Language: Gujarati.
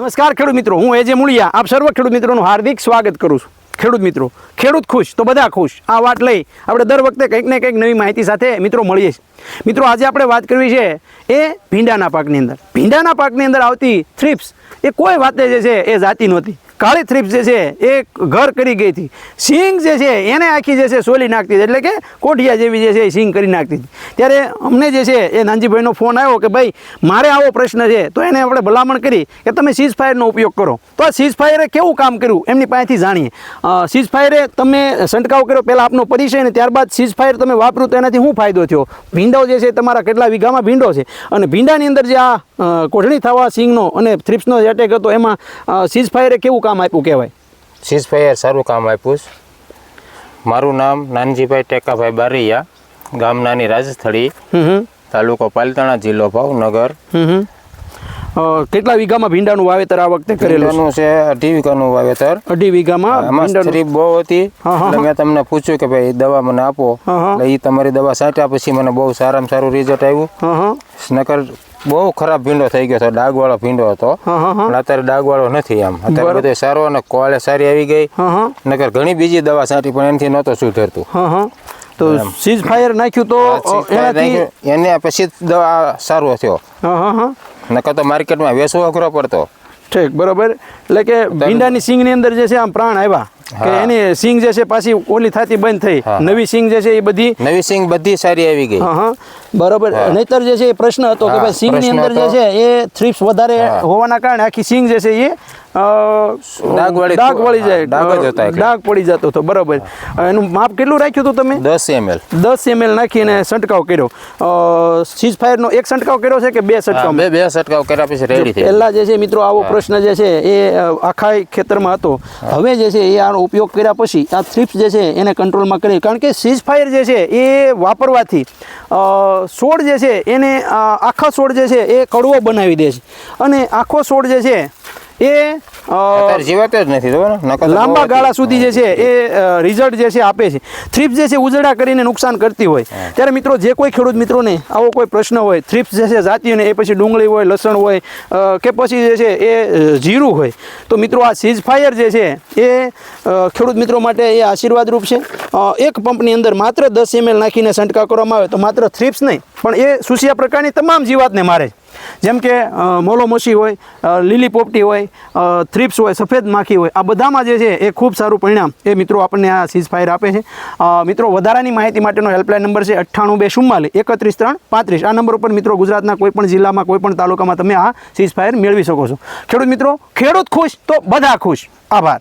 નમસ્કાર ખેડૂત મિત્રો, હું એજે મુળિયા. આપ સર્વ ખેડૂત મિત્રોનું હાર્દિક સ્વાગત કરું છું. ખેડૂત મિત્રો, ખેડૂત ખુશ, તો બધા ખુશ. આ વાત લઈ આપણે દર વખતે કંઈક ને કંઈક નવી માહિતી સાથે મિત્રો મળીએ છીએ. મિત્રો, આજે આપણે વાત કરવી છે એ ભીંડાના પાકની અંદર. ભીંડાના પાકની અંદર આવતી થ્રિપ્સ એ કોઈ વાતે જે છે એ જાતી નહોતી. કાળી થ્રીપ જે છે, એ ઘર કરી ગઈ હતી. સિંગ જે છે, એને આખી જે છે, સોલી નાખતી હતી. એટલે કે કોઠિયા જેવી જે છે, એ સિંગ કરી નાખતી હતી. ત્યારે અમને જે છે, એ નાનજીભાઈનો ફોન આવ્યો કે, ભાઈ, મારે આવો પ્રશ્ન છે. તો એને આપણે ભલામણ કરી કે, તમે સીઝ ફાયરનો ઉપયોગ કરો. તો આ સીઝ ફાયરે કેવું કામ કર્યું? એમની પાસેથી જાણીએ. સીઝ ફાયરે તમે છંટકાવ કર્યો પહેલાં આપનો પરિચય અને ત્યારબાદ સીઝ ફાયર તમે વાપરો તો એનાથી શું ફાયદો થયો? ભીંડો જે છે તમારા કેટલા વીઘામાં ભીંડો છે? અને ભીંડાની અંદર જે આ કોઢણી થવા સિંગનો અને થ્રિપ્સનો એટેક હતો એમાં સીઝ ફાયરે કેવું કામ આપ્યું કહેવાય? સીઝ ફાયર સારું કામ આપ્યું મારું નામ નાનજીભાઈ ટેકાભાઈ બારૈયા ગામ નાની રાજસ્થળી તાલુકો પાલતાણા જિલ્લો ભાવનગર. કેટલા વીઘામાં ભીંડાનું વાવેતર આ વખતે કરેલું છે? અઢી વીઘાનું વાવેતર. અઢી વીઘામાં સ્ટ્રીપ બહુ હતી. એટલે મેં તમને પૂછ્યું કે ભાઈ દવા મને આપો. એ તમારી દવા છાંટ્યા પછી મને બહુ સારામાં સારું રિઝલ્ટ આવ્યું. નકર બહુ ખરાબ ભીંડો થઈ ગયો હતો. ડાઘવાળો ભીંડો હતો. પણ અત્યારે ડાઘવાળો નથી આમ. અત્યારે બધો સારો અને કોળે સારી આવી ગઈ. નકર ઘણી બીજી દવા સાટી પણ એનાથી નહોતો સુધરતું તો સીઝ ફાયર નાખ્યું તો એનાથી એને પછી દવા સારો થયો. નકર તો માર્કેટમાં વેચવો અઘરો પડતો. ઠીક બરોબર. એટલે કે ભીંડાની સિંગની અંદર જે છે આમ પ્રાણ આવ્યા. કે એની સિંગ જે છે પાછી ઓલી થતી બંધ થઈ. નવી સિંગ જે છે એ બધી નવી સિંગ બધી સારી આવી ગઈ. હા. બરોબર. નહીતર જે છે એ પ્રશ્ન હતો કે ભાઈ સિંગની અંદર જે છે એ થ્રીપ્સ વધારે હોવાના કારણે આખી સિંગ જે છે એ ડાઘ વળી જાય. ડાઘ જ હતા એટલે. પડી જતો હતો. બરોબર. એનું માપ કેટલું રાખ્યું હતું તમે? દસ એમએલ. દસ એમએલ નાખીને છંટકાવ કર્યો. સીઝ ફાયરનો એક છંટકાવ કર્યો છે કે બે છંટકાવ? બે બે છંટકાવ કર્યા પછી રેડી થઈ પહેલા જે છે મિત્રો આવો પ્રશ્ન જે છે એ આખા ખેતરમાં હતો. હવે જે છે એ આનો ઉપયોગ કર્યા પછી આ થ્રિપ્સ જે છે એને કંટ્રોલમાં કરી. કારણ કે સીઝ ફાયર જે છે એ વાપરવાથી છોડ જે છે એને આખા છોડ જે છે એ કડવો બનાવી દે છે. અને આખો છોડ જે છે એ જીવાત જ નથી લાંબા ગાળા સુધી જે છે એ રિઝલ્ટ જે છે આપે છે. થ્રીપ્સ જે છે ઉજળા કરીને નુકસાન કરતી હોય. ત્યારે મિત્રો જે કોઈ ખેડૂત મિત્રોને આવો કોઈ પ્રશ્ન હોય થ્રિપ્સ જે છે જાતી ને એ પછી ડુંગળી હોય લસણ હોય કે પછી જે છે એ જીરું હોય તો મિત્રો આ સીઝ ફાયર જે છે એ ખેડૂત મિત્રો માટે એ આશીર્વાદરૂપ છે. એક પંપની અંદર માત્ર દસ એમએલ નાખીને છંટકાવ કરવામાં આવે તો માત્ર થ્રિપ્સ નહીં, પણ એ સુસિયા પ્રકારની તમામ જીવાતને મારે જેમ કે મોલોમોસી હોય લીલી પોપટી હોય થ્રીપ્સ હોય, સફેદ માખી હોય, આ બધામાં જે છે એ ખૂબ સારું પરિણામ એ મિત્રો આપણને આ સીઝ ફાયર આપે છે. મિત્રો, વધારાની માહિતી માટેનો હેલ્પલાઇન નંબર છે અઠ્ઠાણું બે ચુમ્માલીસ એકત્રીસ ત્રણ પાંત્રીસ. આ નંબર ઉપર મિત્રો ગુજરાતના કોઈ પણ જિલ્લામાં કોઈ પણ તાલુકામાં તમે આ સીઝ ફાયર મેળવી શકો છો. ખેડૂત મિત્રો, ખેડૂત ખુશ તો બધા ખુશ. આભાર.